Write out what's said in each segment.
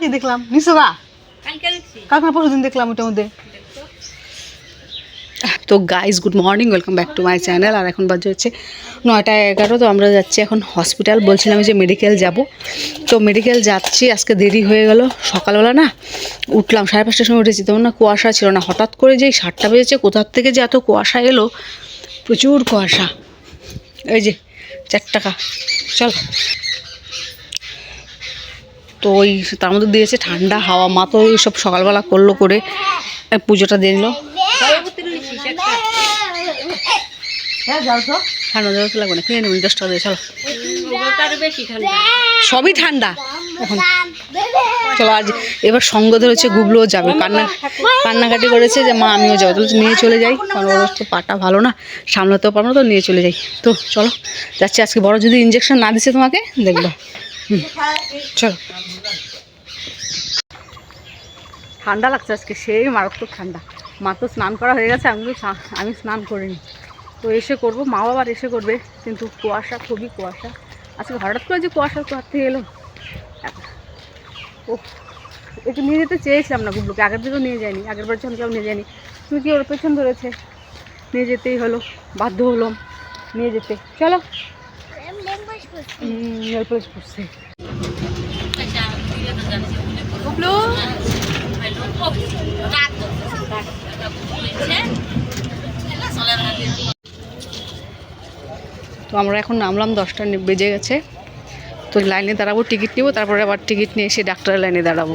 কি দেখলাম? কালকে পরশু দিন দেখলাম ওটার মধ্যে তো guys good morning welcome back to my channel আর এখন বাজে হচ্ছে নয়টা এগারো তো আমরা যাচ্ছি এখন হসপিটাল বলছিলাম যে মেডিকেল যাব। তো মেডিকেল যাচ্ছি আজকে দেরি হয়ে গেল। সকালবেলা না উঠলাম সাড়ে পাঁচটার সময় উঠেছি। তখন না কুয়াশা ছিল না। হঠাৎ করে যেই সাতটা বেজেছে কোথার থেকে যে এত কুয়াশা এলো? প্রচুর কুয়াশা। এই যে চার টাকা। চল। তো ওই তার মধ্যে দিয়েছে ঠান্ডা হাওয়া মা তো এইসব সকালবেলা করল করে পুজোটা দিয়ে নিল হ্যাঁ যাও ঠান্ডা দেওয়া লাগবে না কিনে নেবেন দশ টাকা দিয়ে চলো। সবই ঠান্ডা। এখন চলো আজ এবার সঙ্গ ধরেছে গুবলুও যাবে। কান্না কান্নাকাটি করেছে যে মা আমিও যাব। তাহলে নিয়ে চলে যাই কারণ ওর পাটা ভালো না। সামলাতেও পারব না তো নিয়ে চলে যাই। তো চলো যাচ্ছি। আজকে বড় যদি ইঞ্জেকশন না দিছে তোমাকে দেখব। চলো। ঠান্ডা লাগছে আজকে, সেই মারাত্মক ঠান্ডা। মা তো স্নান করা হয়ে গেছে, আমি আমি স্নান করিনি। তো এসে করব, মা বাবার এসে করবে, কিন্তু কুয়াশা, খুবই কুয়াশা। আজকে হঠাৎ করে যে কুয়াশা কোথা থেকে এলো। ও একটু নিয়ে যেতে চেয়েছিলাম না গুবলুকে আগের দিকেও নিয়ে যায়নি, আগের বার যখন কেউ নিয়ে যায়নি। তুমি কি ওর পেছন ধরেছে? নিয়ে যেতেই হলো, বাধ্য হলাম, নিয়ে যেতে। চলো। Polish পরছে। গুবলু তো আমরা এখন নামলাম দশটা বেজে গেছে। তো লাইনে দাঁড়াবো, টিকিট নেব, তারপরে আবার টিকিট নিয়ে এসে ডাক্তারের লাইনে দাঁড়াবো।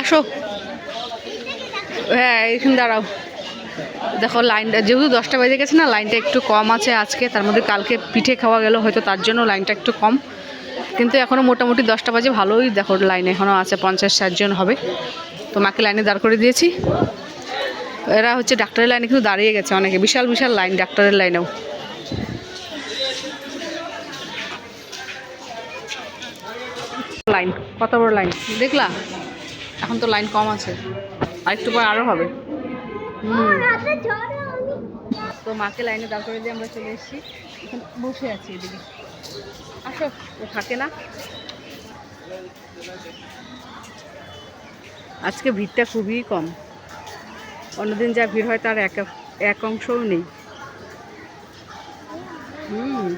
আসো। হ্যাঁ এখানে দাঁড়াও। দেখো লাইনটা যেহেতু দশটা বেজে গেছে না লাইনটা একটু কম আছে আজকে, তার মধ্যে কালকে পিঠে খাওয়া গেল, হয়তো তার জন্য লাইনটা একটু কম। কিন্তু এখনও মোটামুটি দশটা বাজে, ভালোই দেখো লাইন এখনও আছে, পঞ্চাশ ষাটজন হবে। তো মাকে লাইনে দাঁড় করে দিয়েছি। এরা হচ্ছে ডাক্তারের লাইনে কিন্তু দাঁড়িয়ে গেছে অনেকে, বিশাল বিশাল লাইন ডাক্তারের লাইনেও লাইন কত বড় লাইন দেখলা? এখন তো লাইন কম আছে। আর একটু পর আরও হবে তো মাকে লাইনে দাঁড় করে দিয়ে আমরা চলে এসেছি। এখন বসে আছি এদিকে। আসো ও থাকে না। আজকে ভিড়টা খুবই কম। অন্যদিন যা ভিড় হয় তার এক এক অংশও নেই। হুম।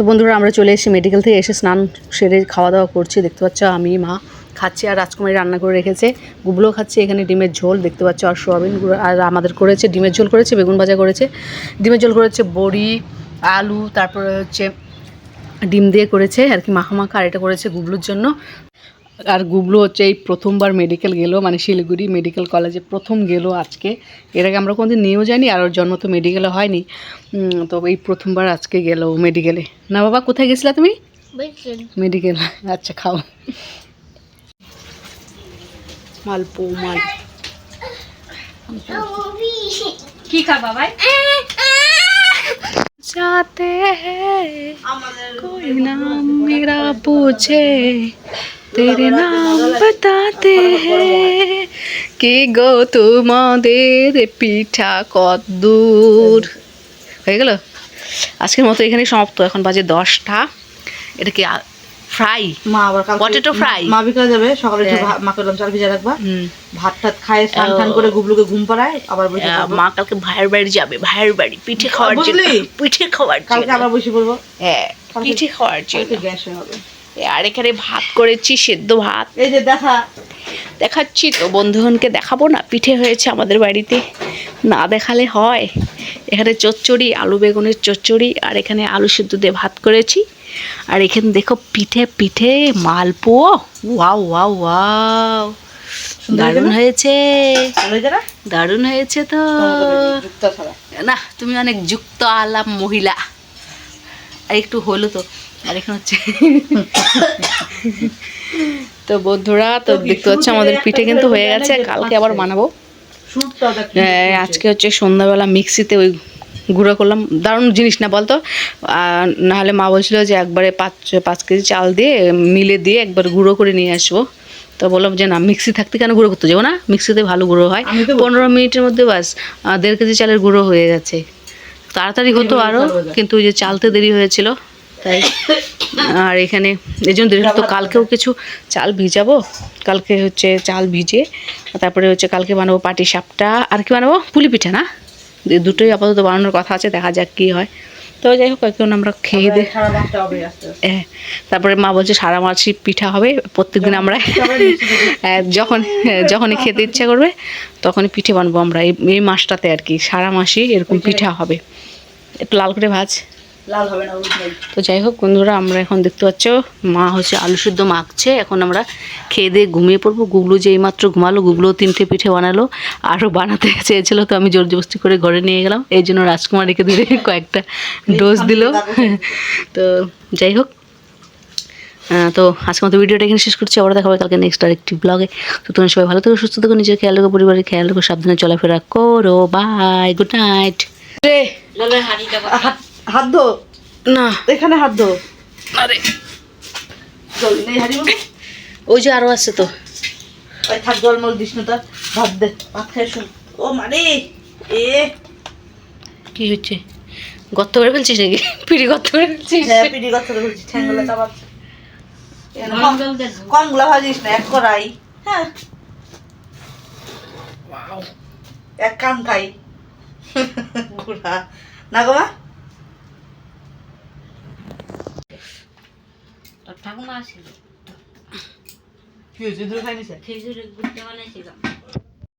তো বন্ধুরা, আমরা চলে এসেছি মেডিকেল থেকে, এসে স্নান সেরে খাওয়া দাওয়া করছি। দেখতে পাচ্ছ আমি, মা খাচ্ছি আর রাজকুমারী রান্না করে রেখেছে। গুবলো খাচ্ছে, এখানে ডিমের ঝোল, দেখতে পাচ্ছ আর সোয়াবিন আর আমাদের করেছে, ডিমের ঝোল করেছে, বেগুন ভাজা করেছে। ডিমের ঝোল করেছে বড়ি, আলু, তারপরে হচ্ছে ডিম দিয়ে করেছে আর কি মাখা মাখা আর এটা করেছে গুবলুর জন্য। আর গুবলু হচ্ছে এই প্রথমবার মেডিকেল গেলো মানে শিলিগুড়ি মেডিকেল কলেজে প্রথম গেলো আজকে এর আগে আমরা কোনোদিন নিয়েও যাইনি আর ওর জন্ম তো মেডিকেলে হয়নি উম, তো এই প্রথমবার আজকে গেলো মেডিকেলে না বাবা কোথায় গেছিলা তুমি মেডিকেল আচ্ছা খাও মালপো মাল কি খাবা ভাই जाते हैं कोई नाम मेरा पूछे তেরে নাম বাতাতে হে কে গো তোমাদের পিঠা কত দূর হয়ে গেল? আজকের মতো এখানে সমাপ্ত। এখন বাজে দশটা। এটা কি ফ্রাই? মা আবার পটেটো ফ্রাই মা বিকালে যাবে। সকালে হ্যাঁ। মা করলাম চাল ভিজা রাখবা। ভাত টাত খায় স্নান টান করে গুবলুকে ঘুম পাড়ায় আবার বসে হ্যাঁ, মা কালকে ভাইয়ের বাড়ি যাবে ভাইয়ের বাড়ি। পিঠে খাওয়ার জন্য। পিঠে খাওয়ার জন্য। কালকে আবার বসে পড়ব হ্যাঁ পিঠে খাওয়ার জন্য। গ্যাস হবে। আর এখানে ভাত করেছি সেদ্ধ ভাত। এই যে দেখা। দেখাচ্ছি তো বন্ধুগণকে দেখাবো না পিঠে হয়েছে আমাদের বাড়িতে। না দেখালে হয়। এখানে চচ্চড়ি আলু বেগুনের চচ্চড়ি আর এখানে আলু সেদ্ধ দিয়ে ভাত করেছি। আর এখানে দেখো পিঠে পিঠে মালপোয়া। Wow wow wow. দারুণ হয়েছে। দারুণ হয়েছে তো। না তুমি অনেক যুক্ত আলাম মহিলা। আর একটু হলো তো। আর এখন হচ্ছে। তো বন্ধুরা তো দেখতে পাচ্ছ আমাদের পিঠে কিন্তু হয়ে গেছে কালকে আবার বানাবো। হ্যাঁ, আজকে হচ্ছে সন্ধ্যাবেলা মিক্সিতে ওই গুঁড়ো করলাম। দারুণ জিনিস না বলতো? আর নাহলে মা বলছিল যে একবারে পাঁচ পাঁচ কেজি চাল দিয়ে মিলে দিয়ে একবার গুঁড়ো করে নিয়ে আসব। তো বললাম যে না মিক্সি থাকতে কেন গুঁড়ো করতে? যাব না মিক্সিতে ভালো গুঁড়ো হয়। পনেরো মিনিটের মধ্যে বাস দেড় কেজি চালের গুঁড়ো হয়ে গেছে। তাড়াতাড়ি হতো আরও কিন্তু ওই যে চালতে দেরি হয়েছিল। তাই। আর এখানে এই জন্য দেরি হতো কালকেও কিছু চাল ভিজাবো। কালকে হচ্ছে চাল ভিজে তারপরে হচ্ছে কালকে বানাবো পাটি সাপটা। আর কি বানাবো? পুলি পিঠা না? দুটোই আপাতত বানানোর কথা আছে দেখা যাক কী হয়। তো যাই হোক এখন আমরা খেয়ে দে হ্যাঁ, তারপরে মা বলছে সারা মাছি পিঠা হবে প্রত্যেকদিন আমরা হ্যাঁ, যখন হ্যাঁ, যখনই খেতে ইচ্ছা করবে তখনই পিঠে বানবো আমরা। এই এই মাসটাতে আর কি সারা মাসই এরকম পিঠা হবে। একটু লাল করে ভাজ। লাল হবে না তো যাই হোক বন্ধুরা আমরা এখন দেখতে পাচ্ছ মা হচ্ছে আলু সিদ্ধ মাখছে। এখন আমরা খেয়ে দিয়ে ঘুমিয়ে পড়ব। গুগলু যে এইমাত্র ঘুমালো গুগলু তিনটে পিঠে বানালো আরও বানাতে চেয়েছিল তো আমি জোর জবস্তি করে ঘরে নিয়ে গেলাম। এই জন্য রাজকুমারীকে দিয়ে কয়েকটা ডোজ দিল। তো যাই হোক তো আজকে মতো ভিডিওটা এখানে শেষ করছি। আবার দেখা হবে কালকে নেক্সট আরেকটি ব্লগে তো তোমরা সবাই ভালো থেকো সুস্থ থেকো নিজের খেয়াল রেখো পরিবারের খেয়াল রেখো সাবধানে চলাফেরা করো। বাই গুড নাইট রে হাত হাত ধো। না। এখানে হাত ধো। আরে। জল নেই হারিব ওই যে আরও আছে তো। ওই থাক জল মল দিস না ভাত দে ভাত খেয়ে শুন। ও মানে এ। কি হচ্ছে? গর্ত করে ফেলছিস নাকি? পিড়ি গর্ত করে ফেলছিস? হ্যাঁ পিড়ি কথা বলছি ঠ্যাঙ্গুলো চাপাত গরম জল দেন কমগুলা ভাজিস না এক করাই হ্যাঁ। এক কান খাই। না গো মা। ঠাকুমা আসছিল কি হয়েছে? খেজুরের গুড়টা বানাইছিল।